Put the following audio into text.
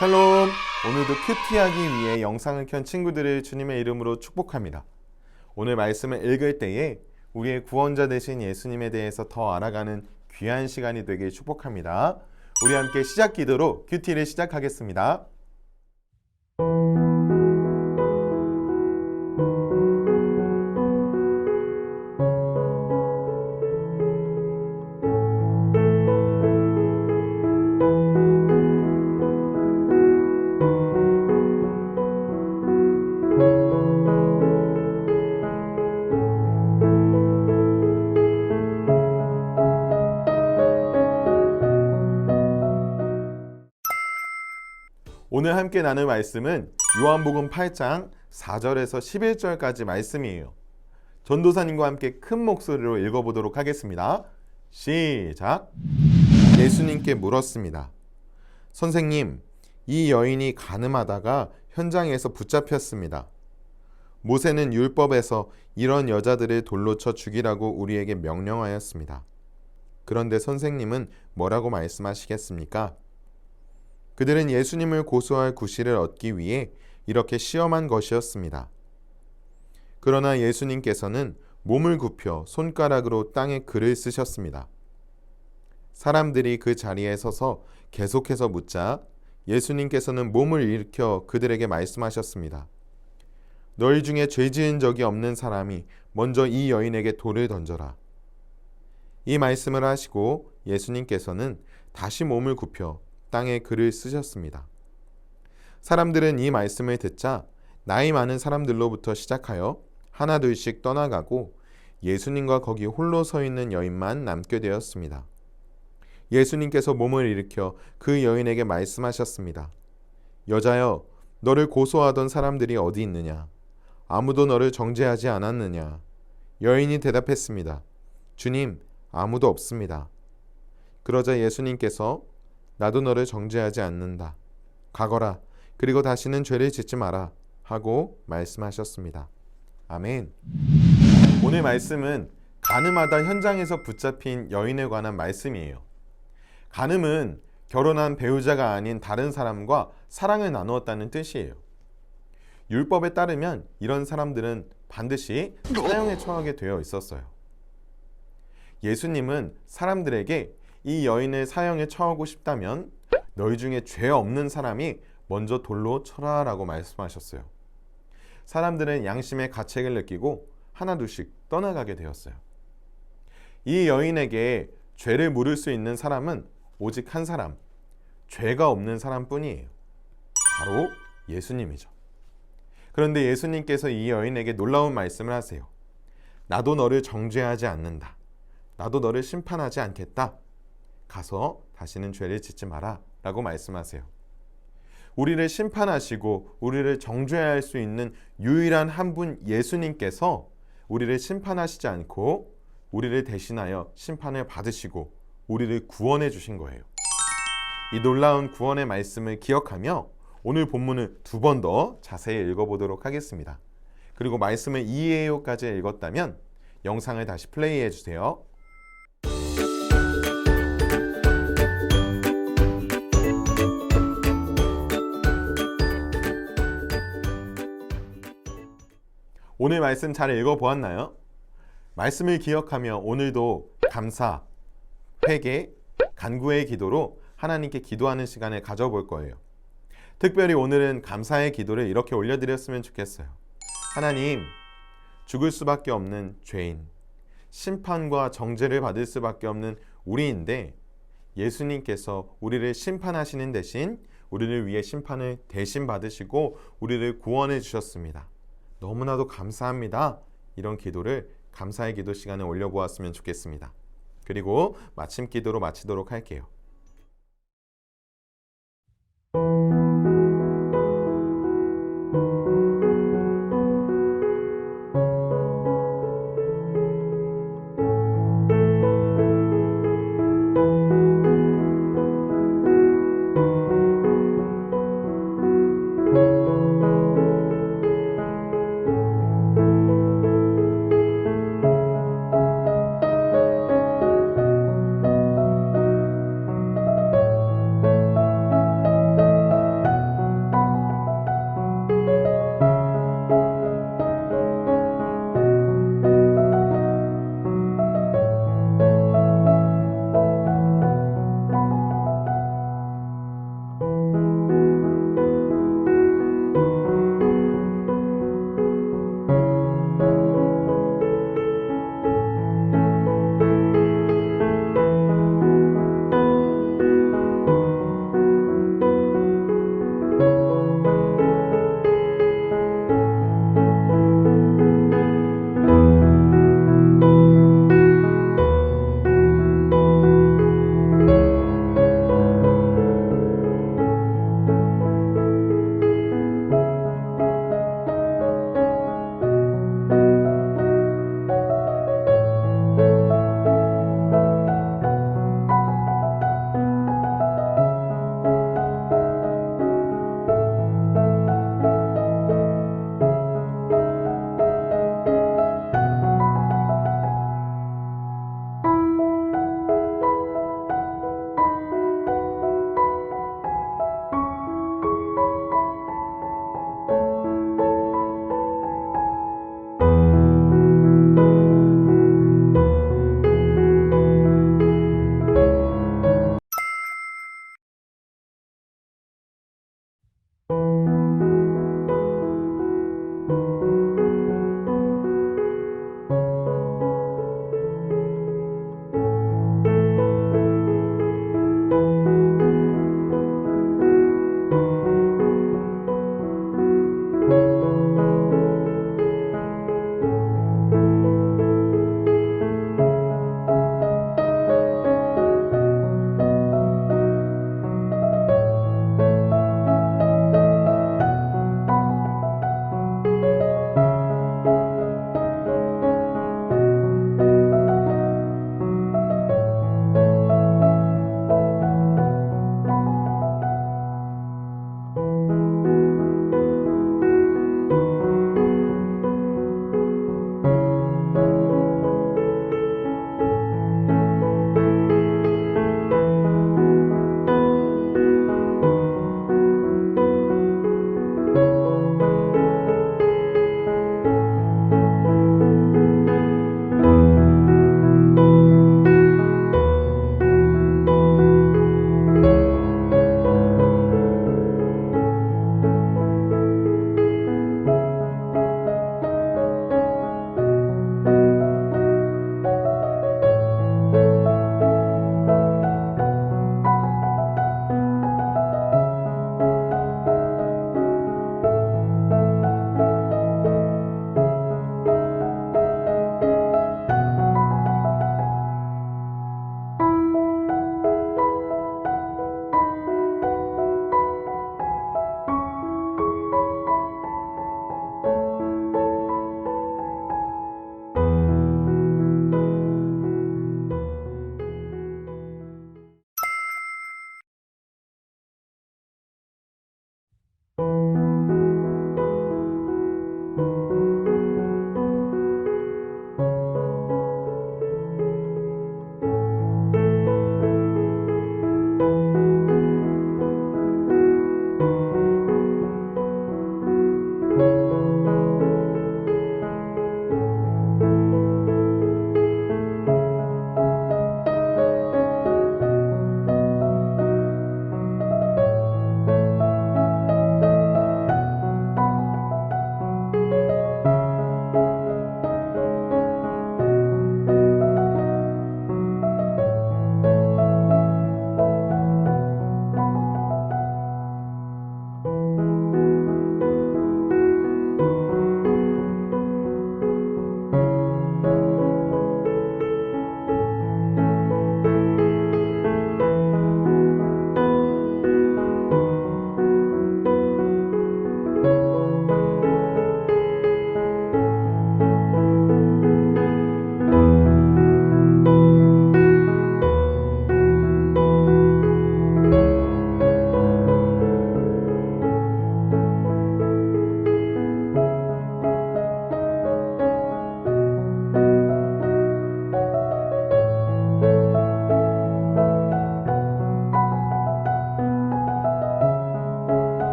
샬롬! 오늘도 큐티하기 위해 영상을 켠 친구들을 주님의 이름으로 축복합니다. 오늘 말씀을 읽을 때에 우리의 구원자 되신 예수님에 대해서 더 알아가는 귀한 시간이 되길 축복합니다. 우리 함께 시작 기도로 큐티를 시작하겠습니다. 함께 나눌 말씀은 요한복음 8장 4절에서 11절까지 말씀이에요. 전도사님과 함께 큰 목소리로 읽어보도록 하겠습니다. 시작. 예수님께 물었습니다. 선생님, 이 여인이 가늠하다가 현장에서 붙잡혔습니다. 모세는 율법에서 이런 여자들을 돌로 쳐 죽이라고 우리에게 명령하였습니다. 그런데 선생님은 뭐라고 말씀하시겠습니까? 그들은 예수님을 고소할 구실을 얻기 위해 이렇게 시험한 것이었습니다. 그러나 예수님께서는 몸을 굽혀 손가락으로 땅에 글을 쓰셨습니다. 사람들이 그 자리에 서서 계속해서 묻자 예수님께서는 몸을 일으켜 그들에게 말씀하셨습니다. 너희 중에 죄 지은 적이 없는 사람이 먼저 이 여인에게 돌을 던져라. 이 말씀을 하시고 예수님께서는 다시 몸을 굽혀 땅에 글을 쓰셨습니다. 사람들은 이 말씀을 듣자 나이 많은 사람들로부터 시작하여 하나둘씩 떠나가고 예수님과 거기 홀로 서 있는 여인만 남게 되었습니다. 예수님께서 몸을 일으켜 그 여인에게 말씀하셨습니다. 여자여, 너를 고소하던 사람들이 어디 있느냐? 아무도 너를 정죄하지 않았느냐? 여인이 대답했습니다. 주님, 아무도 없습니다. 그러자 예수님께서 나도 너를 정죄하지 않는다. 가거라. 그리고 다시는 죄를 짓지 마라. 하고 말씀하셨습니다. 아멘. 오늘 말씀은 가늠하다 현장에서 붙잡힌 여인에 관한 말씀이에요. 가늠은 결혼한 배우자가 아닌 다른 사람과 사랑을 나누었다는 뜻이에요. 율법에 따르면 이런 사람들은 반드시 사형에 처하게 되어 있었어요. 예수님은 사람들에게 이 여인을 사형에 처하고 싶다면 너희 중에 죄 없는 사람이 먼저 돌로 쳐라라고 말씀하셨어요. 사람들은 양심의 가책을 느끼고 하나둘씩 떠나가게 되었어요. 이 여인에게 죄를 물을 수 있는 사람은 오직 한 사람, 죄가 없는 사람뿐이에요. 바로 예수님이죠. 그런데 예수님께서 이 여인에게 놀라운 말씀을 하세요. 나도 너를 정죄하지 않는다. 나도 너를 심판하지 않겠다. 가서 다시는 죄를 짓지 마라. 라고 말씀하세요. 우리를 심판하시고 우리를 정죄할 수 있는 유일한 한 분 예수님께서 우리를 심판하시지 않고 우리를 대신하여 심판을 받으시고 우리를 구원해 주신 거예요. 이 놀라운 구원의 말씀을 기억하며 오늘 본문을 두 번 더 자세히 읽어보도록 하겠습니다. 그리고 말씀을 이해요까지 읽었다면 영상을 다시 플레이해 주세요. 오늘 말씀 잘 읽어보았나요? 말씀을 기억하며 오늘도 감사, 회개, 간구의 기도로 하나님께 기도하는 시간을 가져볼 거예요. 특별히 오늘은 감사의 기도를 이렇게 올려드렸으면 좋겠어요. 하나님, 죽을 수밖에 없는 죄인, 심판과 정죄를 받을 수밖에 없는 우리인데 예수님께서 우리를 심판하시는 대신 우리를 위해 심판을 대신 받으시고 우리를 구원해 주셨습니다. 너무나도 감사합니다. 이런 기도를 감사의 기도 시간에 올려보았으면 좋겠습니다. 그리고 마침 기도로 마치도록 할게요.